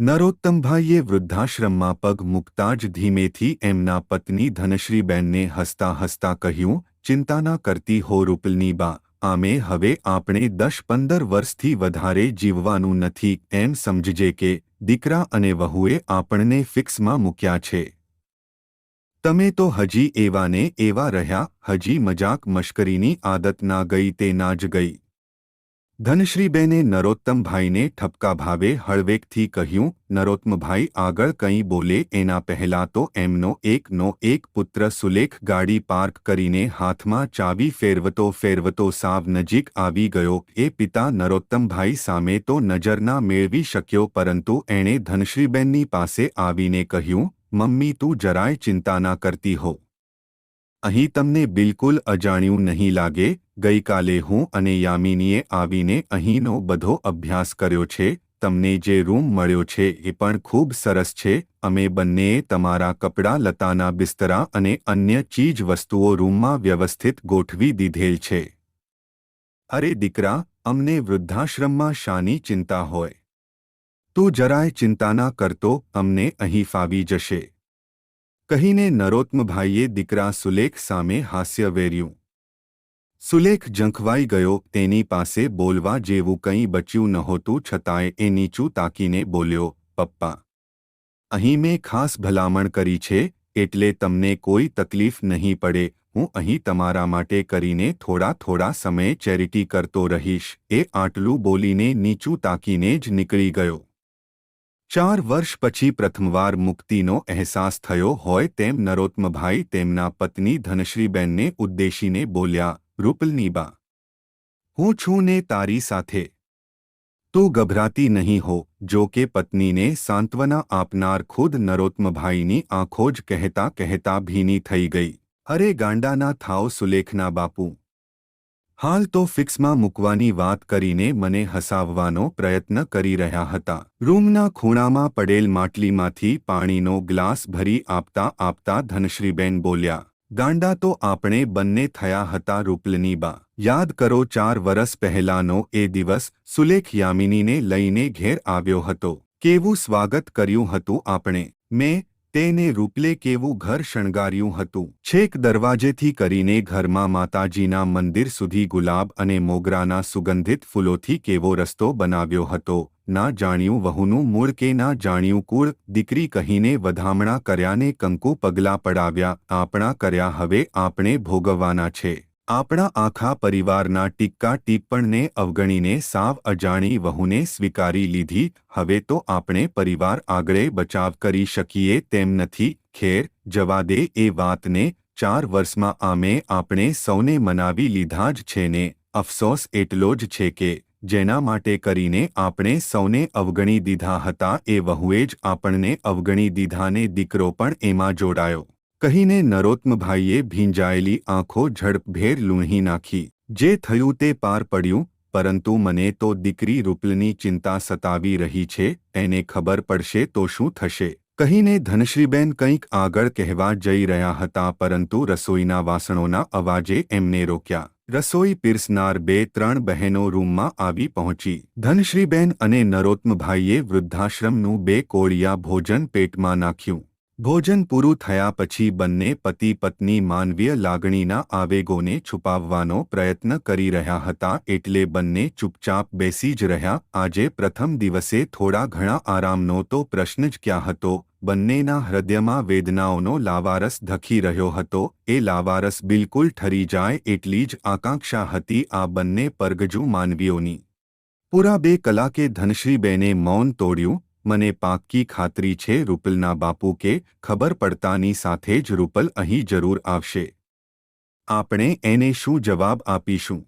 નરોત્તમભાઈએ વૃદ્ધાશ્રમમાં પગ મૂકતા જ ધીમેથી એમના પત્ની ધનશ્રીબેનને હસતા હસતા કહ્યું ચિંતા ના કરતી હો રૂપલની બા, આમે હવે આપણે દસ પંદર વર્ષથી વધારે જીવવાનું નથી, એમ સમજજે કે દીકરા અને વહુએ આપણને ફિક્સમાં મૂક્યા છે. તમે તો હજી એવાને એવા રહ્યા, હજી મજાક મશ્કરીની આદત ના ગઈ તે ના જ ગઈ. ધનશ્રીબેને નરોત્તમભાઈને ઠપકા ભાવે હળવેકથી કહ્યું, નરોત્તમભાઈ, આગળ કંઈ બોલે? એના પહેલા તો એમનો એકનો એક પુત્ર સુલેખ ગાડી પાર્ક કરીને હાથમાં ચાવી ફેરવતો ફેરવતો સાવ નજીક આવી ગયો. એ પિતા નરોત્તમભાઈ સામે તો નજર ના મેળવી શક્યો, પરંતુ એણે ધનશ્રીબેનની પાસે આવીને કહ્યું, મમ્મી, તું જરાય ચિંતા ના કરતી હો. અહીં તમને બિલકુલ અજાણ્યું નહીં લાગે. ગઈકાલે હું અને યામિનીએ આવીને અહીંનો બધો અભ્યાસ કર્યો છે, તમને જે રૂમ મળ્યો છે એ પણ ખૂબ સરસ છે, અમે બંનેએ તમારા કપડાં લતાના બિસ્તરા અને અન્ય ચીજ વસ્તુઓ રૂમમાં વ્યવસ્થિત ગોઠવી દીધેલ છે. અરે દીકરા, અમને વૃદ્ધાશ્રમમાં શાની ચિંતા હોય. તું જરાય ચિંતા ના કરતો, અમને અહીં ફાવી જશે. કહીને નરોત્મભાઈએ દીકરા સુલેખ સામે હાસ્ય વેર્યું સુલેખ ઝંખવાઈ ગયો તેની પાસે બોલવા જેવું કંઈ બચ્યું નહોતું છતાંય એ નીચું તાકીને બોલ્યો, પપ્પા, અહીં મેં ખાસ ભલામણ કરી છે, એટલે તમને કોઈ તકલીફ નહીં પડે, હું અહીં તમારા માટે કરીને થોડા થોડા સમયે ચેરિટી કરતો રહીશ. એ આટલું બોલીને નીચું તાકીને જ નીકળી ગયો. ચાર વર્ષ પછી પ્રથમવાર મુક્તિનો અહેસાસ થયો હોય તેમ નરોત્મભાઈ તેમના પત્ની ધનશ્રીબેનને ઉદ્દેશીને બોલ્યા રૂપલની બા હું છું ને તારી સાથે. તું ગભરાતી નહીં હો, જો કે પત્નીને સાંત્વના આપનાર ખુદ નરોત્મભાઈની આંખો જ કહેતા કહેતા ભીની થઈ ગઈ. અરે ગાંડાના થાવ સુલેખના બાપુ. હાલ તો ફિક્સમાં મૂકવાની વાત કરીને મને હસાવવાનો પ્રયત્ન કરી રહ્યા હતા. રૂમના ખૂણામાં પડેલ માટલીમાંથી પાણીનો ગ્લાસ ભરી આપતા આપતા ધનશ્રીબેન બોલ્યા ગાંડા તો આપણે બંને થયા હતા રૂપલની બા. યાદ કરો ચાર વરસ પહેલાનો એ દિવસ સુલેખ યામિનીને લઈને ઘેર આવ્યો હતો. કેવું સ્વાગત કર્યું હતું આપણે? મેં તેને રૂપલે કેવું ઘર શણગાર્યું હતું? છેક દરવાજેથી કરીને ઘરમાં માતાજીના મંદિર સુધી ગુલાબ અને મોગરાના સુગંધિત ફૂલોથી કેવો રસ્તો બનાવ્યો હતો? ના જાણ્યું વહુનું મૂળ કે ના જાણ્યું કુળ, દીકરી કહીને વધામણા કર્યાને કંકુ પગલાં પડાવ્યા, આપણા કર્યા હવે આપણે ભોગવવાના છે. આપણા આખા પરિવારના ટીક્કા ટીપ્પણને અવગણીને સાવ અજાણી વહુને સ્વીકારી લીધી, હવે તો આપણે પરિવાર આગળે બચાવ કરી શકીએ તેમ નથી, ખેર, જવા દે એ વાતને, ચાર વર્ષમાં આમે આપણે સૌને મનાવી લીધા જ છે ને, અફસોસ એટલો જ છે કે જેના માટે કરીને આપણે સૌને અવગણી દીધા હતા એ વહુએ જ આપણને અવગણી દીધાને દીકરો પણ એમાં જોડાયો. કહીને નરોત્મભાઈએ ભીંજાયેલી આંખો ઝડપભેર લૂણી નાખી. જે થયું તે પાર પડ્યું, પરંતુ મને તો દીકરી રૂપલની ચિંતા સતાવી રહી છે, એને ખબર પડશે તો શું થશે. કહીને ધનશ્રીબેન કંઈક આગળ કહેવા જઈ રહ્યા હતા પરંતુ રસોઈના વાસણોના અવાજે એમને રોક્યા. રસોઈ પીરસનાર બે, ત્રણ બહેનો રૂમમાં આવી પહોંચી. ધનશ્રીબેન અને નરોત્મભાઈએ વૃદ્ધાશ્રમનું બે કોળિયા ભોજન પેટમાં નાખ્યું. ભોજન પૂરું થયા પછી બંને પતિ પત્ની માનવીય લાગણીના આવેગોને છુપાવવાનો પ્રયત્ન કરી રહ્યા હતા એટલે બંને ચૂપચાપ બેસી જ રહ્યા. આજે પ્રથમ દિવસે થોડા ઘણા આરામનો તો પ્રશ્ન જ ક્યાં હતો? બંનેના હૃદયમાં વેદનાઓનો લાવારસ ધખી રહ્યો હતો. એ લાવારસ બિલકુલ ઠરી જાય એટલી જ આકાંક્ષા હતી આ બંને પરગજુ માનવીઓની. પૂરા બે કલાકે ધનશ્રીબેને મૌન તોડ્યું. મને પાક્કી ખાતરી છે રૂપલના બાપુ કે ખબર પડતાની સાથે જ રૂપલ અહીં જરૂર આવશે. આપણે એને શું જવાબ આપીશું?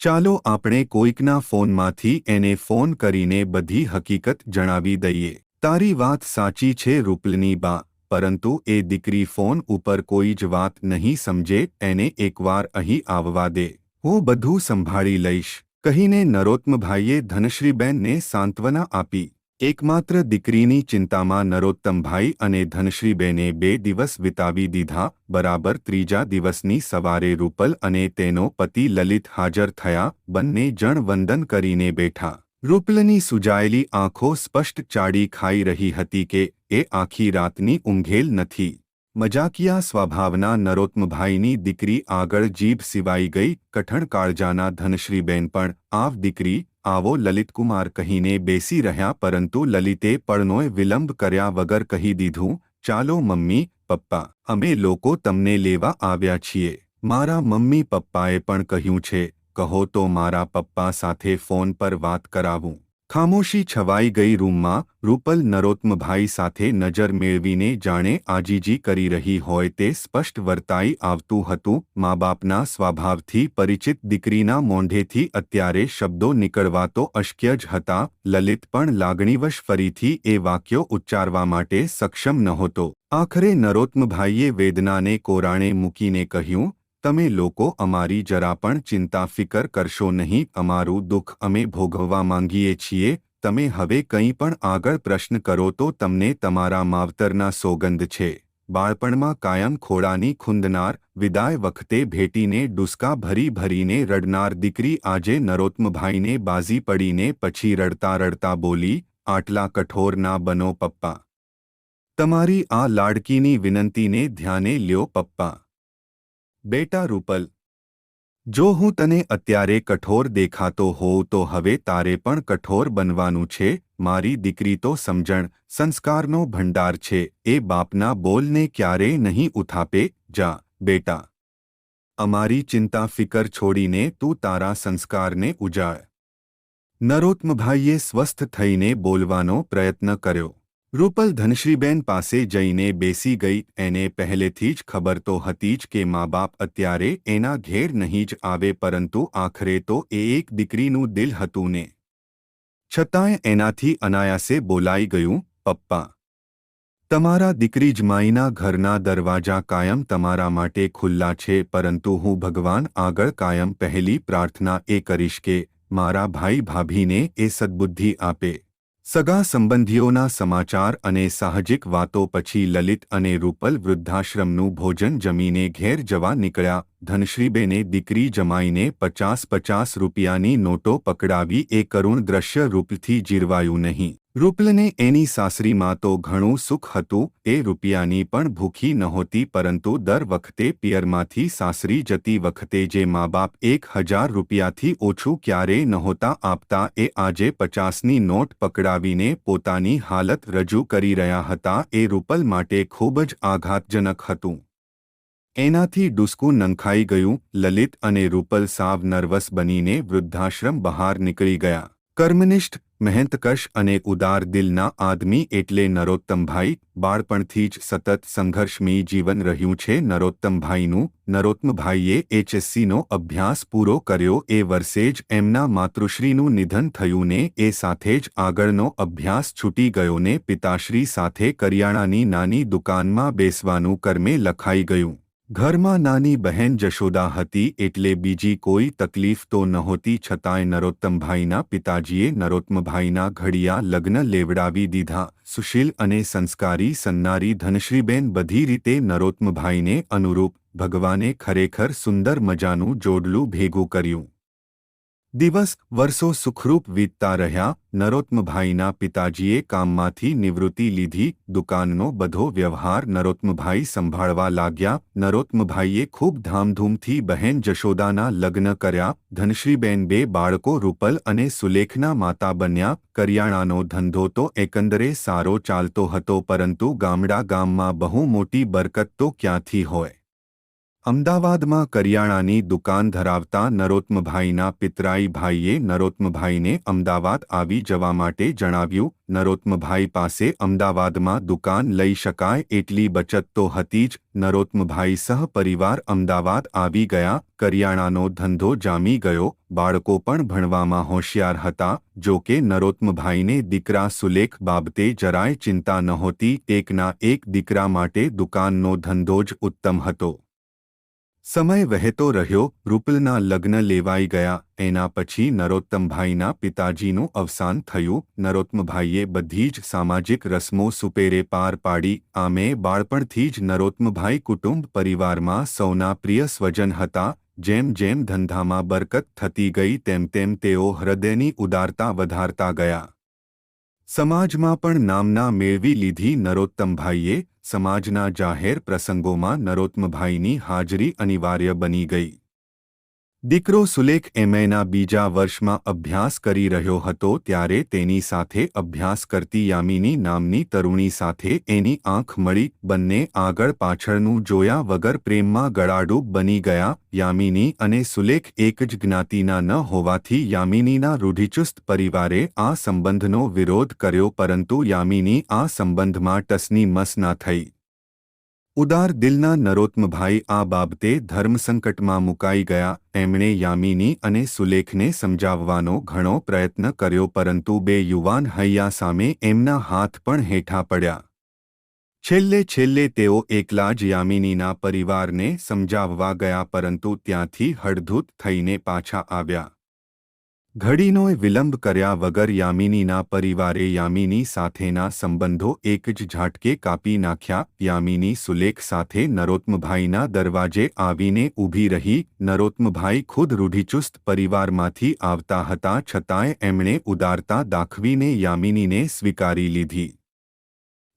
ચાલો આપણે કોઈકના ફોનમાંથી એને ફોન કરીને બધી હકીકત જણાવી દઈએ. તારી વાત સાચી છે રૂપલની બા, પરંતુ એ દીકરી ફોન ઉપર કોઈ જ વાત નહીં સમજે, એને એકવાર અહીં આવવા દે. હું બધું સંભાળી લઈશ, કહીને નરોત્મભાઈએ ધનશ્રીબેનને સાંત્વના આપી. એકમાત્ર દીકરીની ચિંતામાં નરોત્તમભાઈ અને ધનશ્રીબેને બે દિવસ વિતાવી દીધા, બરાબર ત્રીજા દિવસની સવારે રૂપલ અને તેનો પતિ લલિત હાજર થયા, બંને જણ વંદન કરીને બેઠા. રૂપલની સુજાયેલી આંખો સ્પષ્ટ ચાડી ખાઈ રહી હતી કે એ આખી રાતની ઊંઘેલ નથી. મજાકિયા સ્વભાવના નરોત્મભાઈની દીકરી આગળ જીભ સિવાઈ ગઈ, કઠણ કાળજાના ધનશ્રીબેન પણ, આવ દીકરી, આવો લલિતકુમાર કહીને બેસી રહ્યા પરંતુ લલિતે પળનોએ વિલંબ કર્યા વગર કહી દીધું, ચાલો મમ્મી, પપ્પા, અમે લોકો તમને લેવા આવ્યા છીએ. મારા મમ્મી પપ્પાએ પણ કહ્યું છે કહો તો મારા પપ્પા સાથે ફોન પર વાત કરાવું. ખામોશી છવાઈ ગઈ રૂમમાં, રૂપલ નરોત્મભાઈ સાથે નજર મેળવીને જાણે આજીજી કરી રહી હોય તે સ્પષ્ટ વર્તાઈ આવતું હતું મા બાપના સ્વભાવથી પરિચિત દીકરીના મોંઢેથી અત્યારે શબ્દો નીકળવા તો અશક્ય જ હતા, લલિત પણ લાગણીવશ ફરીથી એ વાક્યો ઉચ્ચારવા માટે સક્ષમ નહોતો. આખરે નરોત્મભાઈએ વેદનાને કોરાણે મૂકીને કહ્યું તમે લોકો અમારી જરા પણ ચિંતા ફિકર કરશો નહીં, અમારું દુઃખ અમે ભોગવવા માંગીએ છીએ, તમે હવે કંઈ પણ આગળ પ્રશ્ન કરો તો તમને તમારા માવતરના સોગંદ છે. બાળપણમાં કાયમ ખોડાની ખૂંદનાર, વિદાય વખતે ભેટીને ડુસકા ભરી ભરીને રડનાર દીકરી આજે નરોત્મભાઈને બાજી પડીને પછી રડતા રડતા બોલી, આટલા કઠોર ના બનો પપ્પા. તમારી આ લાડકીની વિનંતીને ધ્યાને લ્યો પપ્પા. બેટા રૂપલ, જો હું તને અત્યારે કઠોર દેખાતો હોઉં તો હવે તારે પણ કઠોર બનવાનું છે. મારી દીકરી તો સમજણ, સંસ્કારનો ભંડાર છે. એ બાપના બોલને ક્યારેય નહીં ઉથાપે. જા, બેટા. અમારી ચિંતા ફિકર છોડીને તું તારા સંસ્કારને ઉજાળ. નરોત્મભાઈએ સ્વસ્થ થઈને બોલવાનો પ્રયત્ન કર્યો. રૂપલ ધનશ્રીબેન પાસે જઈને બેસી ગઈ. એને પહેલેથી જ ખબર તો હતી જ કે મા બાપ અત્યારે એના ઘેર નહીં જ આવે, પરંતુ આખરે તો એ એક દીકરીનું દિલ હતું ને. છતાંય એનાથી અનાયાસે બોલાઈ ગયું, પપ્પા, તમારા દીકરી જમાઈના ઘરના દરવાજા કાયમ તમારા માટે ખુલ્લા છે, પરંતુ હું ભગવાન આગળ કાયમ પહેલી પ્રાર્થના એ કરીશ કે મારા ભાઈ ભાભીને એ સદબુદ્ધિ આપે. સગા સંબંધીઓના સમાચાર અને સાહજિક વાતો પછી લલિત અને રૂપલ વૃદ્ધાશ્રમનું ભોજન જમીને ઘેર જવા નીકળ્યા. ધનશ્રીબેને દીકરી જમાઈને પચાસ પચાસ રૂપિયાની નોટો પકડાવી એ કરુણ દ્રશ્ય રૂપથી જીરવાયું નહીં. રૂપલને એની સાસરીમાં તો ઘણું સુખ હતું, એ રૂપિયાની પણ ભૂખી નહોતી પરંતુ દર વખતે પિયરમાંથી સાસરી જતી વખતે જે મા બાપ એક હજાર રૂપિયાથી ઓછું ક્યારેય નહોતા આપતા એ આજે પચાસની નોટ પકડાવીને પોતાની હાલત રજૂ કરી રહ્યા હતા, એ રૂપલ માટે ખૂબ જ આઘાતજનક હતું. એનાથી ડુસકું નંખાઈ ગયું, લલિત અને રૂપલ સાવ નર્વસ બનીને વૃદ્ધાશ્રમ બહાર નીકળી ગયા. કર્મનિષ્ઠ મહેનતકશ અને ઉદાર દિલના આદમી એટલે નરોત્તમભાઈ, બાળપણથી જ સતત સંઘર્ષમય જીવન રહ્યું છે. નરોત્તમભાઈનું નરોત્તમભાઈએ એચએસસીનો અભ્યાસ પૂરો કર્યો. એ વર્ષે જ એમના માતૃશ્રીનું નિધન થયું ને એ સાથે જ આગળનો અભ્યાસ છૂટી ગયો ને પિતાશ્રી સાથે કરિયાણાની નાની દુકાનમાં બેસવાનું કર્મે લખાઈ ગયું. ઘરમાં નાની બહેન જશોદા હતી એટલે બીજી કોઈ તકલીફ તો નહોતી છતાંય નરોત્તમભાઈના પિતાજીએ નરોત્તમભાઈના ઘડિયા લગ્ન લેવડાવી દીધા. સુશીલ અને સંસ્કારી સન્નારી ધનશ્રીબેન બધી રીતે નરોત્તમભાઈને અનુરૂપ ભગવાને ખરેખર સુંદર મજાનું જોડલું ભેગું કર્યું. દિવસ વર્ષો સુખરૂપ વીતતા રહ્યા, નરોત્મભાઈના પિતાજીએ કામમાંથી નિવૃત્તિ લીધી, દુકાનનો બધો વ્યવહાર નરોત્મભાઈ સંભાળવા લાગ્યા, નરોત્મભાઈએ ખૂબ ધામધૂમથી બહેન જશોદાના લગ્ન કર્યા, ધનશ્રીબેન બે બાળકો રૂપલ અને સુલેખના માતા બન્યા, કરિયાણાનો ધંધો તો એકંદરે સારો ચાલતો હતો પરંતુ ગામડા ગામમાં બહુ મોટી બરકત તો ક્યાંથી હોય? અમદાવાદમાં કરિયાણાની દુકાન ધરાવતા નરોત્મભાઈના પિતરાઈ ભાઈએ નરોત્મભાઈને અમદાવાદ આવી જવા માટે જણાવ્યું, નરોત્મભાઈ પાસે અમદાવાદમાં દુકાન લઈ શકાય એટલી બચત તો હતી જ. નરોત્મભાઈ સહ પરિવાર અમદાવાદ આવી ગયા, કરિયાણાનો ધંધો જામી ગયો, બાળકો પણ ભણવામાં હોશિયાર હતા. જો કે નરોત્મભાઈને દીકરા સુલેખ બાબતે જરાય ચિંતા નહોતી, એકના એક દીકરા માટે દુકાનનો ધંધો જ ઉત્તમ હતો. સમય વહેતો રહ્યો, રૂપલના લગ્ન લેવાઈ ગયા. એના પછી નરોત્તમભાઈના પિતાજીનું અવસાન થયું. નરોત્મભાઈએ બધી જ સામાજિક રસમો સુપેરે પાર પાડી. આમે બાળપણથી જ નરોત્મભાઈ કુટુંબ પરિવારમાં સૌના પ્રિય સ્વજન હતા. જેમ જેમ ધંધામાં બરકત થતી ગઈ, તેમ તેમ તેઓ હૃદયની ઉદારતા વધારતા ગયા. સમાજમાં પણ નામના મેળવી લીધી નરોત્તમભાઈએ. સમાજના જાહેર પ્રસંગોમાં નરોત્તમભાઈની હાજરી અનિવાર્ય બની ગઈ. દીકરો સુલેખ એમએના બીજા વર્ષમાં અભ્યાસ કરી રહ્યો હતો ત્યારે તેની સાથે અભ્યાસ કરતી યામિની નામની તરુણી સાથે એની આંખ મળી, બંને આગળ પાછળનું જોયા વગર પ્રેમમાં ગળાડૂબ બની ગયા. યામિની અને સુલેખ એક જ જ્ઞાતિના ન હોવાથી યામિનીના રૂઢિચુસ્ત પરિવારે આ સંબંધનો વિરોધ કર્યો પરંતુ યામિની આ સંબંધમાં ટસની મસ ના થઈ. ઉદાર દિલના નરોત્મભાઈ આ બાબતે ધર્મસંકટમાં મુકાઈ ગયા, એમણે યામિની અને સુલેખને સમજાવવાનો ઘણો પ્રયત્ન કર્યો પરંતુ બે યુવાન હૈયા સામે એમના હાથ પણ હેઠા પડ્યા. છેલ્લે છેલ્લે તેઓ એકલા જ યામિનીના પરિવારને સમજાવવા ગયા પરંતુ ત્યાંથી હડધૂત થઈને પાછા આવ્યા. ઘડીનોય વિલંબ કર્યા વગર યામિનીના પરિવારે યામિની સાથેના સંબંધો એક જ ઝાટકે કાપી નાખ્યા. યામિની સુલેખ સાથે નરોત્મભાઈના દરવાજે આવીને ઊભી રહી. નરોત્મભાઈ ખુદ રૂઢિચુસ્ત પરિવારમાંથી આવતા હતા છતાંય એમણે ઉદારતા દાખવીને યામિનીને સ્વીકારી લીધી.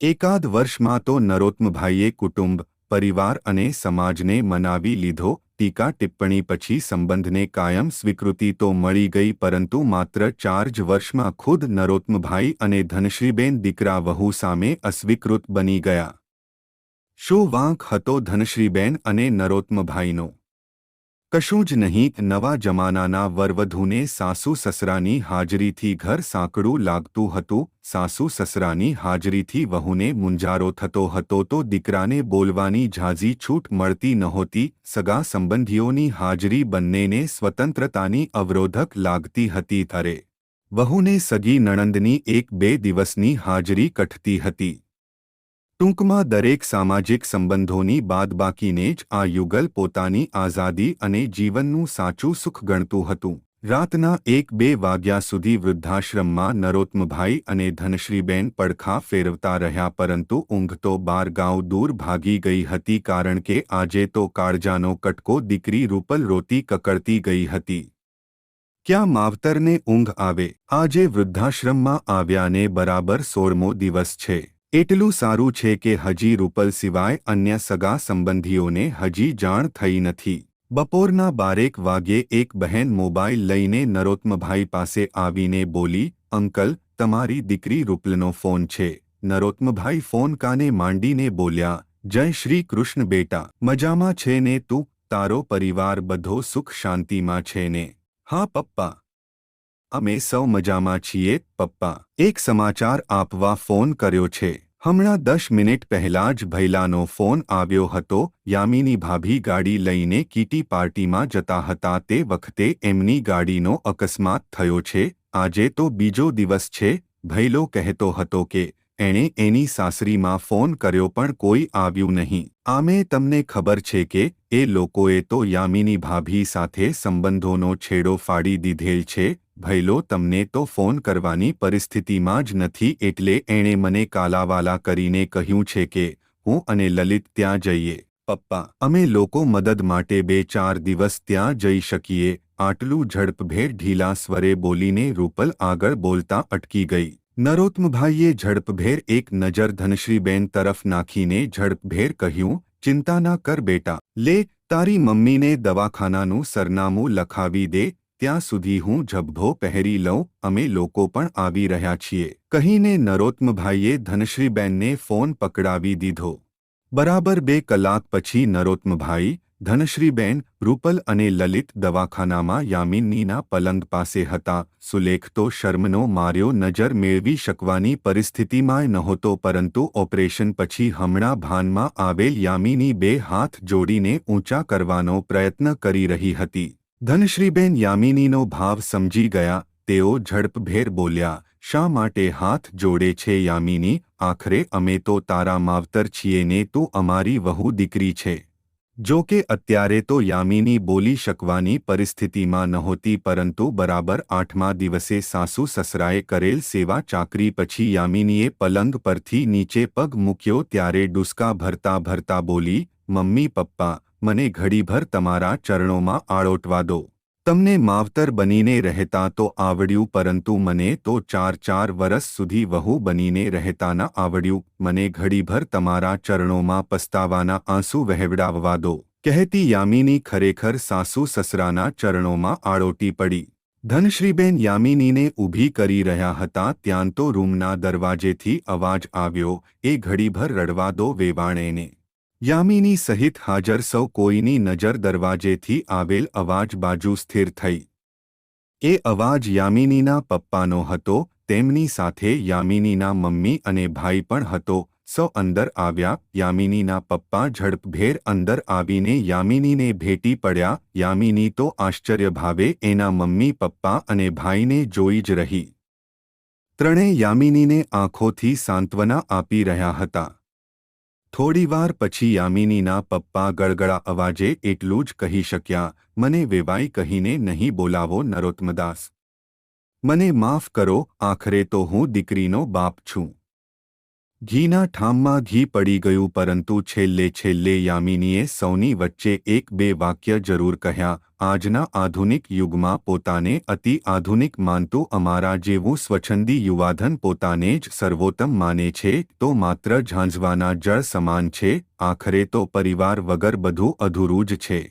એકાદ વર્ષમાં તો નરોત્મભાઈએ કુટુંબ, પરિવાર અને સમાજને મનાવી લીધો. ટીકા ટિપ્પણી પછી સંબંધને કાયમ સ્વીકૃતિ તો મળી ગઈ પરંતુ માત્ર ચાર જ વર્ષમાં ખુદ નરોત્મભાઈ અને ધનશ્રીબેન દીકરા વહુ સામે અસ્વીકૃત બની ગયા. શું વાંક હતો ધનશ્રીબેન અને નરોત્મભાઈનો? કશું જ નહીં, નવા જમાનાના વરવધૂને સાસુ સસરાની હાજરીથી ઘર સાંકડું લાગતું હતું, સાસુ સસરાની હાજરીથી વહુને મુંજારો થતો હતો તો દીકરાને બોલવાની ઝાઝી છૂટ મળતી નહોતી, સગા સંબંધીઓની હાજરી બંનેને સ્વતંત્રતાની અવરોધક લાગતી હતી ત્યારે. વહુને સગી નણંદની એક બે દિવસની હાજરી કઠતી હતી. ટૂંકમાં દરેક સામાજિક સંબંધોની બાદબાકીને જ આ યુગલ પોતાની આઝાદી અને જીવનનું સાચું સુખ ગણતું હતું. રાતના એક બે વાગ્યા સુધી વૃદ્ધાશ્રમમાં નરોત્મભાઈ અને ધનશ્રીબેન પડખા ફેરવતા રહ્યા પરંતુ ઊંઘ તો બાર ગાંવ દૂર ભાગી ગઈ હતી કારણ કે આજે તો કાળજાનો કટકો દીકરી રૂપલ રોતી કકડતી ગઈ હતી. ક્યાં માવતરને ઊંઘ આવે? આજે વૃદ્ધાશ્રમમાં આવ્યાને બરાબર સોળમો દિવસ છે. એટલું સારું છે કે હજી રૂપલ સિવાય અન્ય સગા સંબંધીઓને હજી જાણ થઈ નથી. બપોરના બારેક વાગ્યે એક બહેન મોબાઈલ લઈને નરોત્મભાઈ પાસે આવીને બોલી, અંકલ, તમારી દીકરી રૂપલનો ફોન છે. નરોત્મભાઈ ફોન કાને માંડીને બોલ્યા, જય શ્રી કૃષ્ણ બેટા, મજામાં છે ને તું? તારો પરિવાર બધો સુખ શાંતિમાં છે ને? હા, પપ્પા. અમે સૌ મજામાં છીએ, પપ્પા. એક સમાચાર આપવા ફોન કર્યો છે. હમણાં દસ મિનિટ પહેલાં જ ભૈલાનો ફોન આવ્યો હતો, યામિની ભાભી ગાડી લઈને કીટી પાર્ટીમાં જતા હતા, તે વખતે એમની ગાડીનો અકસ્માત થયો છે. આજે તો બીજો દિવસ છે, ભૈલો કહેતો હતો કે એણે એની સાસરીમાં ફોન કર્યો પણ કોઈ આવ્યું નહીં. આમે તમને ખબર છે કે એ લોકોએ તો યામિની ભાભી સાથે સંબંધોનો છેડો ફાડી દીધેલ છે. ભૈલો તમને તો ફોન કરવાની પરિસ્થિતિમાં જ નથી એટલે એણે મને કાલાવાલા કરીને કહ્યું છે કે હું અને લલિત ત્યાં જઈએ. પપ્પા, અમે લોકો મદદ માટે બે ચાર દિવસ ત્યાં જઈ શકીએ. આટલું ઝડપભેર ઢીલા સ્વરે બોલીને રૂપલ આગળ બોલતા અટકી ગઈ. નરોત્મભાઈએ ઝડપભેર એક નજર ધનશ્રીબેન તરફ નાખીને ઝડપભેર કહ્યું, ચિંતા ના કર બેટા. લે, તારી મમ્મીને દવાખાનાનું સરનામું લખાવી દે. ત્યાં સુધી હું ઝભ્ભો પહેરી લઉં. અમે લોકો પણ આવી રહ્યા છીએ. કહીને નરોત્મભાઈએ ધનશ્રીબેનને ફોન પકડાવી દીધો. બરાબર બે કલાક પછી નરોત્મભાઈ ધનશ્રીબેન, રૂપલ અને લલિત દવાખાનામાં યામિનીના પલંગ પાસે હતા. સુલેખ તો શર્મનો માર્યો નજર મેળવી શકવાની પરિસ્થિતિમાં નહોતો, પરંતુ ઓપરેશન પછી હમણાં ભાનમાં આવેલ યામિની બે હાથ જોડીને ઊંચા કરવાનો પ્રયત્ન કરી રહી હતી. ધનશ્રીબેન યામિનીનો ભાવ સમજી ગયા. તેઓ ઝડપભેર બોલ્યા, શા માટે હાથ જોડે છે યામિની? આખરે અમે તો તારા માવતર છીએ ને તું અમારી વહુ દીકરી છે. જો કે અત્યારે તો યામિની બોલી શકવાની પરિસ્થિતિમાં નહોતી પરંતુ બરાબર આઠમા દિવસે સાસુ સસરાએ કરેલ સેવા ચાકરી પછી યામિનીએ પલંગ પરથી નીચે પગ મૂક્યો ત્યારે ડુસકા ભરતા ભરતા બોલી, મમ્મી, પપ્પા, મને ઘડીભર તમારા ચરણોમાં આળોટવા દો. તમને માવતર બનીને રહેતા તો આવડ્યું, પરંતુ મને તો ચાર ચાર વરસ સુધી વહુ બનીને રહેતા ન આવડ્યું. મને ઘડીભર તમારા ચરણોમાં પસ્તાવાના આંસુ વહેવડાવવા દો. કહેતી યામિની ખરેખર સાસુ સસરાના ચરણોમાં આળોટી પડી. ધનશ્રીબેન યામિનીને ઊભી કરી રહ્યા હતા, ત્યાં તો રૂમના દરવાજેથી અવાજ આવ્યો, એ ઘડીભર રડવા દો વેવાણેને. યામિની સહિત હાજર સૌ કોઈની નજર દરવાજેથી આવેલ અવાજ બાજુ સ્થિર થઈ. એ અવાજ યામિનીના પપ્પાનો હતો, તેમની સાથે યામિનીના મમ્મી અને ભાઈ પણ હતો. સૌ અંદર આવ્યા, યામિનીના પપ્પા ઝડપભેર અંદર આવીને યામિનીને ભેટી પડ્યા. યામિની તો આશ્ચર્યભાવે એના મમ્મી, પપ્પા અને ભાઈને જોઈ જ રહી. ત્રણેય યામિનીને આંખોથી સાંત્વના આપી રહ્યા હતા. થોડીવાર પછી યામિનીના પપ્પા ગળગળા અવાજે એટલું જ કહી શક્યા, મને વેવાઈ કહીને નહીં બોલાવો નરોત્મદાસ. મને માફ કરો, આખરે તો હું દીકરીનો બાપ છું. ઘીના ઠામમાં ઘી પડી ગયું પરંતુ છેલ્લે છેલ્લે યામિનીએ સૌની વચ્ચે એક બે વાક્ય જરૂર કહ્યા, આજના આધુનિક યુગમાં પોતાને અતિ આધુનિક માનતું અમારા જેવું સ્વચ્છંદી યુવાધન પોતાને જ સર્વોત્તમ માને છે, તો માત્ર ઝાંઝવાના જળ સમાન છે, આખરે તો પરિવાર વગર બધું અધૂરું જ છે.